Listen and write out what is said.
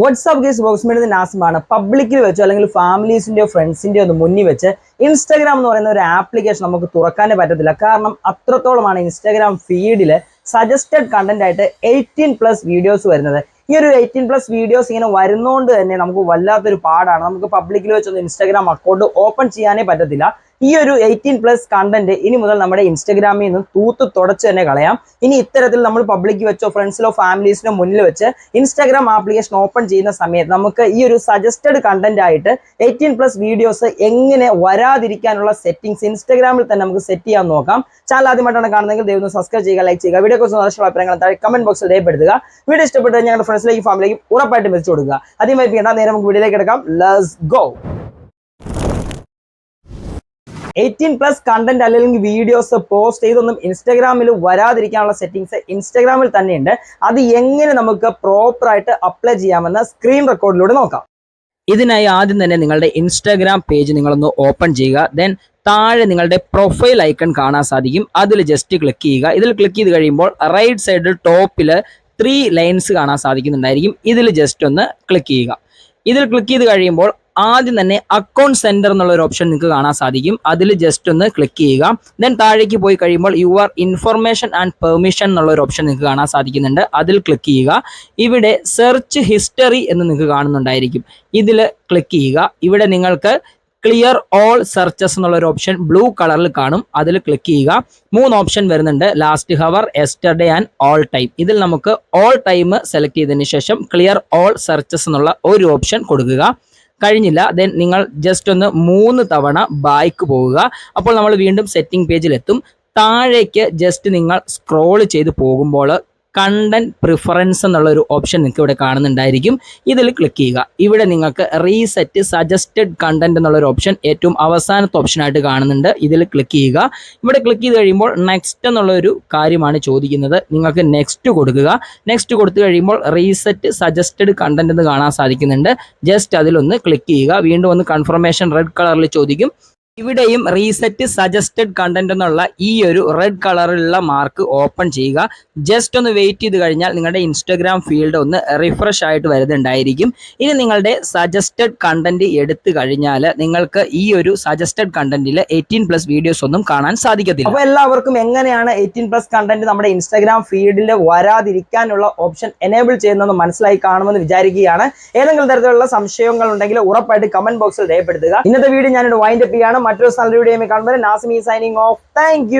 WhatsApp case box മേടുന്ന നാസിമാണ്. പബ്ലിക്കിൽ വെച്ചോ അല്ലെങ്കിൽ ഫാമിലീസിന്റെയോ ഫ്രണ്ട്സിന്റെയോ ഒന്ന് മുന്നിൽ വെച്ച് ഇൻസ്റ്റാഗ്രാം എന്ന് പറയുന്ന ഒരു ആപ്ലിക്കേഷൻ നമുക്ക് തുറക്കാനേ പറ്റത്തില്ല. കാരണം അത്രത്തോളമാണ് ഇൻസ്റ്റാഗ്രാം ഫീഡിൽ സജസ്റ്റഡ് കണ്ടന്റ് ആയിട്ട് എയ്റ്റീൻ പ്ലസ് വീഡിയോസ് വരുന്നത്. ഈ ഒരു എയ്റ്റീൻ പ്ലസ് വീഡിയോസ് ഇങ്ങനെ വരുന്നതുകൊണ്ട് തന്നെ നമുക്ക് വല്ലാത്തൊരു പാടാണ്. നമുക്ക് പബ്ലിക്കിൽ വെച്ചൊന്ന് ഇൻസ്റ്റാഗ്രാം അക്കൗണ്ട് ഓപ്പൺ ചെയ്യാനേ പറ്റത്തില്ല. ഈ ഒരു എയ്റ്റീൻ പ്ലസ് കണ്ടന്റ് ഇനി മുതൽ നമ്മുടെ ഇൻസ്റ്റഗ്രാമിൽ നിന്ന് തൂത്ത് തുടച്ച് തന്നെ കളയാം. ഇനി ഇത്തരത്തിൽ നമ്മൾ പബ്ലിക് വെച്ചോ ഫ്രണ്ട്സിലോ ഫാമിലീസിനോ മുന്നിൽ വെച്ച് ഇൻസ്റ്റാഗ്രാം ആപ്ലിക്കേഷൻ ഓപ്പൺ ചെയ്യുന്ന സമയത്ത് നമുക്ക് ഈ ഒരു സജസ്റ്റഡ് കണ്ടന്റ് ആയിട്ട് എയ്റ്റീൻ പ്ലസ് വീഡിയോസ് എങ്ങനെ വരാതിരിക്കാനുള്ള സെറ്റിംഗ്സ് ഇൻസ്റ്റാഗ്രാമിൽ തന്നെ നമുക്ക് സെറ്റ് ചെയ്യാൻ നോക്കാം. ചാനൽ ആദ്യമായിട്ടാണ് കാണുന്നതെങ്കിൽ ദൈവം സബ്സ്ക്രൈബ് ചെയ്യുക ലൈക്ക് ചെയ്യുക വീഡിയോ കുറിച്ച് നല്ല അഭിപ്രായങ്ങൾ താഴെ കമന്റ് ബോക്സിൽ രേഖപ്പെടുത്തുക. വീഡിയോ ഇഷ്ടപ്പെട്ട് ഞങ്ങളുടെ ഫ്രണ്ട്സിലേക്ക് ഫാമിലിലേക്ക് ഉറപ്പായിട്ടും മെച്ചു കൊടുക്കുക. ആദ്യം വൈപ്പിക്കേണ്ട നേരെ നമുക്ക് വീഡിയോയിലേക്ക് എടുക്കാം. Let's go eighteen plus content അല്ലെങ്കിൽ വീഡിയോസ് പോസ്റ്റ് ചെയ്തൊന്നും ഇൻസ്റ്റാഗ്രാമിൽ വരാതിരിക്കാനുള്ള സെറ്റിംഗ്സ് ഇൻസ്റ്റാഗ്രാമിൽ തന്നെയുണ്ട്. അത് എങ്ങനെ നമുക്ക് പ്രോപ്പർ ആയിട്ട് അപ്ലൈ ചെയ്യാമെന്ന് സ്ക്രീൻ റെക്കോർഡിലൂടെ നോക്കാം. ഇതിനായി ആദ്യം തന്നെ നിങ്ങളുടെ ഇൻസ്റ്റാഗ്രാം പേജ് നിങ്ങളൊന്ന് ഓപ്പൺ ചെയ്യുക. ദെൻ താഴെ നിങ്ങളുടെ പ്രൊഫൈൽ ഐക്കൺ കാണാൻ സാധിക്കും. അതിൽ ജസ്റ്റ് ക്ലിക്ക് ചെയ്യുക. ഇതിൽ ക്ലിക്ക് ചെയ്ത് കഴിയുമ്പോൾ റൈറ്റ് സൈഡിൽ ടോപ്പിൽ ത്രീ ലൈൻസ് കാണാൻ സാധിക്കുന്നുണ്ടായിരിക്കും. ഇതിൽ ജസ്റ്റ് ഒന്ന് ക്ലിക്ക് ചെയ്യുക. ഇതിൽ ക്ലിക്ക് ചെയ്ത് കഴിയുമ്പോൾ ആദ്യം തന്നെ അക്കൗണ്ട് സെന്റർ എന്നുള്ള ഒരു ഓപ്ഷൻ നിങ്ങൾക്ക് കാണാൻ സാധിക്കും. അതിൽ ജസ്റ്റ് ഒന്ന് ക്ലിക്ക് ചെയ്യുക. ദെൻ താഴേക്ക് പോയി കഴിയുമ്പോൾ യുവർ ഇൻഫർമേഷൻ ആൻഡ് പെർമിഷൻ എന്നുള്ള ഒരു ഓപ്ഷൻ നിങ്ങൾക്ക് കാണാൻ സാധിക്കുന്നുണ്ട്. അതിൽ ക്ലിക്ക് ചെയ്യുക. ഇവിടെ സെർച്ച് ഹിസ്റ്ററി എന്ന് നിങ്ങൾക്ക് കാണുന്നുണ്ടായിരിക്കും. ഇതിൽ ക്ലിക്ക് ചെയ്യുക. ഇവിടെ നിങ്ങൾക്ക് ക്ലിയർ ഓൾ സെർച്ചസ് എന്നുള്ള ഒരു ഓപ്ഷൻ ബ്ലൂ കളറിൽ കാണും. അതിൽ ക്ലിക്ക് ചെയ്യുക. മൂന്ന് ഓപ്ഷൻ വരുന്നുണ്ട്. Last hour yesterday and all time ഇതിൽ നമുക്ക് ഓൾ ടൈം സെലക്ട് ചെയ്തതിന് ശേഷം ക്ലിയർ ഓൾ സെർച്ചസ് എന്നുള്ള ഒരു ഓപ്ഷൻ കൊടുക്കുക. കഴിഞ്ഞില്ല. ദെൻ നിങ്ങൾ ജസ്റ്റ് ഒന്ന് മൂന്ന് തവണ ബാക്ക് പോവുക. അപ്പോൾ നമ്മൾ വീണ്ടും സെറ്റിംഗ് പേജിലെത്തും താഴേക്ക് ജസ്റ്റ് നിങ്ങൾ സ്ക്രോൾ ചെയ്ത് പോകുമ്പോൾ കണ്ടന്റ് പ്രിഫറൻസ് എന്നുള്ള ഒരു ഓപ്ഷൻ നിങ്ങൾക്ക് ഇവിടെ കാണുന്നുണ്ടായിരിക്കും. ഇതിൽ ക്ലിക്ക് ചെയ്യുക. ഇവിടെ നിങ്ങൾക്ക് റീസെറ്റ് സജസ്റ്റഡ് കണ്ടന്റ് എന്നുള്ള ഒരു ഓപ്ഷൻ ഏറ്റവും അവസാനത്തെ ഓപ്ഷനായിട്ട് കാണുന്നുണ്ട്. ഇതിൽ ക്ലിക്ക് ചെയ്യുക. ഇവിടെ ക്ലിക്ക് ചെയ്ത് കഴിയുമ്പോൾ നെക്സ്റ്റ് എന്നുള്ള ഒരു കാര്യമാണ് ചോദിക്കുന്നത്. നിങ്ങൾക്ക് നെക്സ്റ്റ് കൊടുക്കുക. നെക്സ്റ്റ് കൊടുത്തു കഴിയുമ്പോൾ റീസെറ്റ് സജസ്റ്റഡ് കണ്ടന്റ് എന്ന് കാണാൻ സാധിക്കുന്നുണ്ട്. ജസ്റ്റ് അതിലൊന്ന് ക്ലിക്ക് ചെയ്യുക. വീണ്ടും ഒന്ന് കൺഫർമേഷൻ റെഡ് കളറിൽ ചോദിക്കും. ഇവിടെയും റീസെറ്റ് സജസ്റ്റഡ് കണ്ടന്റ് എന്നുള്ള ഈ ഒരു റെഡ് കളറിലുള്ള മാർക്ക് ഓപ്പൺ ചെയ്യുക. ജസ്റ്റ് ഒന്ന് വെയിറ്റ് ചെയ്ത് കഴിഞ്ഞാൽ നിങ്ങളുടെ ഇൻസ്റ്റഗ്രാം ഫീൽഡ് ഒന്ന് റിഫ്രഷ് ആയിട്ട് വരുന്നുണ്ടായിരിക്കും. ഇനി നിങ്ങളുടെ സജസ്റ്റഡ് കണ്ടന്റ് എടുത്തു കഴിഞ്ഞാൽ നിങ്ങൾക്ക് ഈ ഒരു സജസ്റ്റഡ് കണ്ടന്റിൽ എയ്റ്റീൻ പ്ലസ് വീഡിയോസ് ഒന്നും കാണാൻ സാധിക്കത്തില്ല. അപ്പോൾ എല്ലാവർക്കും എങ്ങനെയാണ് എയ്റ്റീൻ പ്ലസ് കണ്ടന്റ് നമ്മുടെ ഇൻസ്റ്റഗ്രാം ഫീൽഡിൽ വരാതിരിക്കാനുള്ള ഓപ്ഷൻ എനേബിൾ ചെയ്യുന്നതെന്ന് മനസ്സിലായി കാണുമെന്ന് വിചാരിക്കുകയാണ്. ഏതെങ്കിലും തരത്തിലുള്ള സംശയങ്ങൾ ഉണ്ടെങ്കിൽ ഉറപ്പായിട്ട് കമന്റ് ബോക്സിൽ രേഖപ്പെടുത്തുക. ഇന്നത്തെ വീഡിയോ ഞാനിവിടെ വൈൻഡപ്പ് ചെയ്യാണ്. മറ്റൊരു നല്ല വീഡിയോ കാണുമ്പോൾ നാസിമി സൈനിങ് ഓഫ് താങ്ക്